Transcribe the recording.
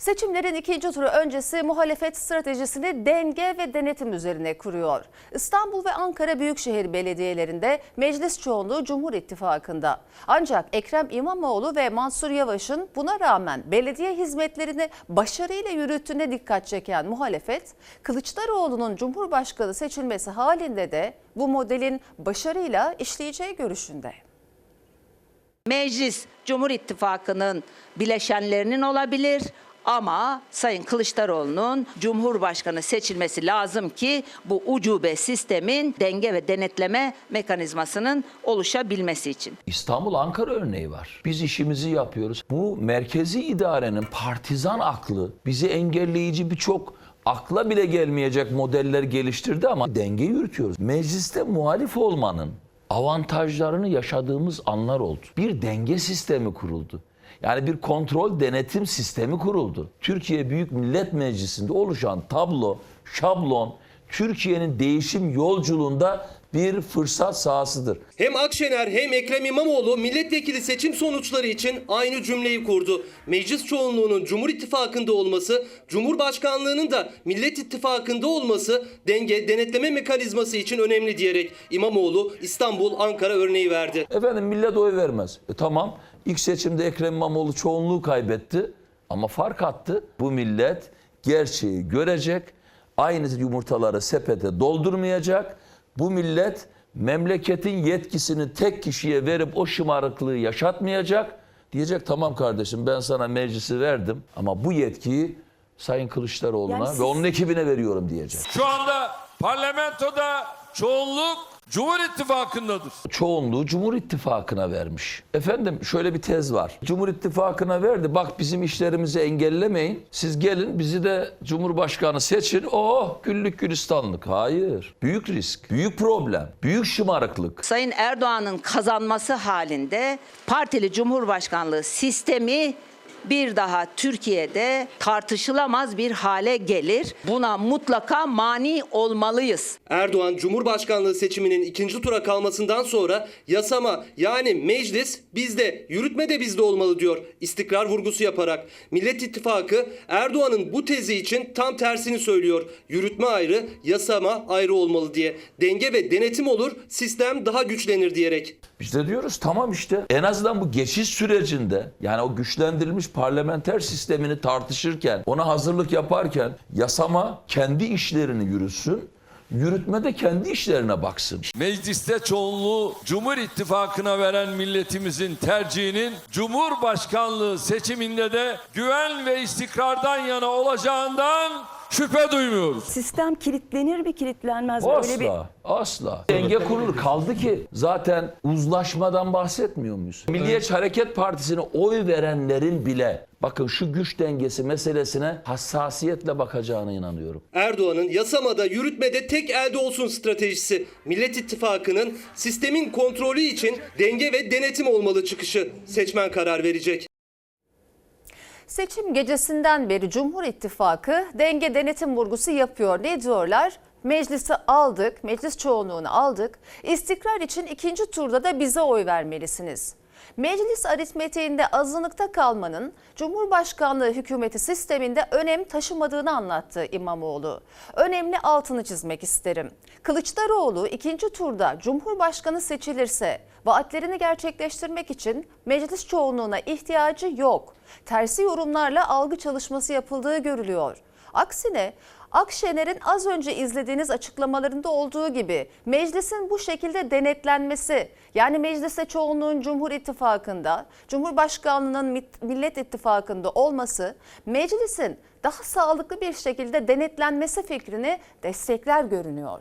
Seçimlerin ikinci turu öncesi muhalefet stratejisini denge ve denetim üzerine kuruyor. İstanbul ve Ankara Büyükşehir Belediyelerinde meclis çoğunluğu Cumhur İttifakı'nda. Ancak Ekrem İmamoğlu ve Mansur Yavaş'ın buna rağmen belediye hizmetlerini başarıyla yürüttüğüne dikkat çeken muhalefet, Kılıçdaroğlu'nun Cumhurbaşkanı seçilmesi halinde de bu modelin başarıyla işleyeceği görüşünde. Meclis Cumhur İttifakı'nın bileşenlerinin olabilir ama Sayın Kılıçdaroğlu'nun Cumhurbaşkanı seçilmesi lazım ki bu ucube sistemin denge ve denetleme mekanizmasının oluşabilmesi için. İstanbul Ankara örneği var. Biz işimizi yapıyoruz. Bu merkezi idarenin partizan aklı bizi engelleyici birçok akla bile gelmeyecek modeller geliştirdi ama denge yürütüyoruz. Mecliste muhalif olmanın avantajlarını yaşadığımız anlar oldu. Bir denge sistemi kuruldu. Yani bir kontrol denetim sistemi kuruldu. Türkiye Büyük Millet Meclisi'nde oluşan tablo, şablon Türkiye'nin değişim yolculuğunda bir fırsat sahasıdır. Hem Akşener hem Ekrem İmamoğlu milletvekili seçim sonuçları için aynı cümleyi kurdu. Meclis çoğunluğunun Cumhur İttifakı'nda olması, Cumhurbaşkanlığının da Millet İttifakı'nda olması denge denetleme mekanizması için önemli diyerek İmamoğlu İstanbul Ankara örneği verdi. Efendim millet oy vermez. E tamam ilk seçimde Ekrem İmamoğlu çoğunluğu kaybetti ama fark attı. Bu millet gerçeği görecek. Aynı yumurtaları sepete doldurmayacak. Bu millet memleketin yetkisini tek kişiye verip o şımarıklığı yaşatmayacak. Diyecek tamam kardeşim ben sana meclisi verdim ama bu yetkiyi Sayın Kılıçdaroğlu'na Yani ve siz- onun ekibine veriyorum diyecek. Şu anda parlamentoda çoğunluk Cumhur İttifakı'ndadır. çoğunluğu Cumhur İttifakı'na vermiş. Efendim şöyle bir tez var. Cumhur İttifakı'na verdi. Bak bizim işlerimizi engellemeyin. Siz gelin bizi de Cumhurbaşkanı seçin. Oh güllük gülistanlık. Hayır. Büyük risk, büyük problem, büyük şımarıklık. Sayın Erdoğan'ın kazanması halinde partili Cumhurbaşkanlığı sistemi bir daha Türkiye'de tartışılamaz bir hale gelir. Buna mutlaka mani olmalıyız. Erdoğan Cumhurbaşkanlığı seçiminin ikinci tura kalmasından sonra yasama yani meclis bizde, yürütme de bizde olmalı diyor. İstikrar vurgusu yaparak. Millet İttifakı Erdoğan'ın bu tezi için tam tersini söylüyor. Yürütme ayrı, yasama ayrı olmalı diye. Denge ve denetim olur, sistem daha güçlenir diyerek. Biz de diyoruz tamam işte en azından bu geçiş sürecinde yani o güçlendirilmiş parlamenter sistemini tartışırken ona hazırlık yaparken yasama kendi işlerini yürütsün. Yürütme de kendi işlerine baksın. Mecliste çoğunluğu Cumhur İttifakı'na veren milletimizin tercihinin Cumhurbaşkanlığı seçiminde de güven ve istikrardan yana olacağından şüphe duymuyoruz. Sistem kilitlenir mi kilitlenmez mi? Öyle bir Asla, asla. Denge kurulur. Kaldı ki zaten uzlaşmadan bahsetmiyor muyuz? Milliyetçi Hareket Partisi'ne oy verenlerin bile bakın şu güç dengesi meselesine hassasiyetle bakacağına inanıyorum. Erdoğan'ın yasamada, yürütmede tek elde olsun stratejisi. Millet İttifakı'nın sistemin kontrolü için denge ve denetim olmalı çıkışı. Seçmen karar verecek. Seçim gecesinden beri Cumhur İttifakı denge denetim vurgusu yapıyor. Ne diyorlar? Meclisi aldık, meclis çoğunluğunu aldık. İstikrar için ikinci turda da bize oy vermelisiniz. Meclis aritmetiğinde azınlıkta kalmanın Cumhurbaşkanlığı hükümeti sisteminde önem taşımadığını anlattı İmamoğlu. Önemli altını çizmek isterim. Kılıçdaroğlu ikinci turda Cumhurbaşkanı seçilirse vaatlerini gerçekleştirmek için meclis çoğunluğuna ihtiyacı yok. Tersi yorumlarla algı çalışması yapıldığı görülüyor. Aksine Akşener'in az önce izlediğiniz açıklamalarında olduğu gibi meclisin bu şekilde denetlenmesi yani mecliste çoğunluğun Cumhur İttifakı'nda, Cumhurbaşkanlığının Millet İttifakı'nda olması meclisin daha sağlıklı bir şekilde denetlenmesi fikrini destekler görünüyor.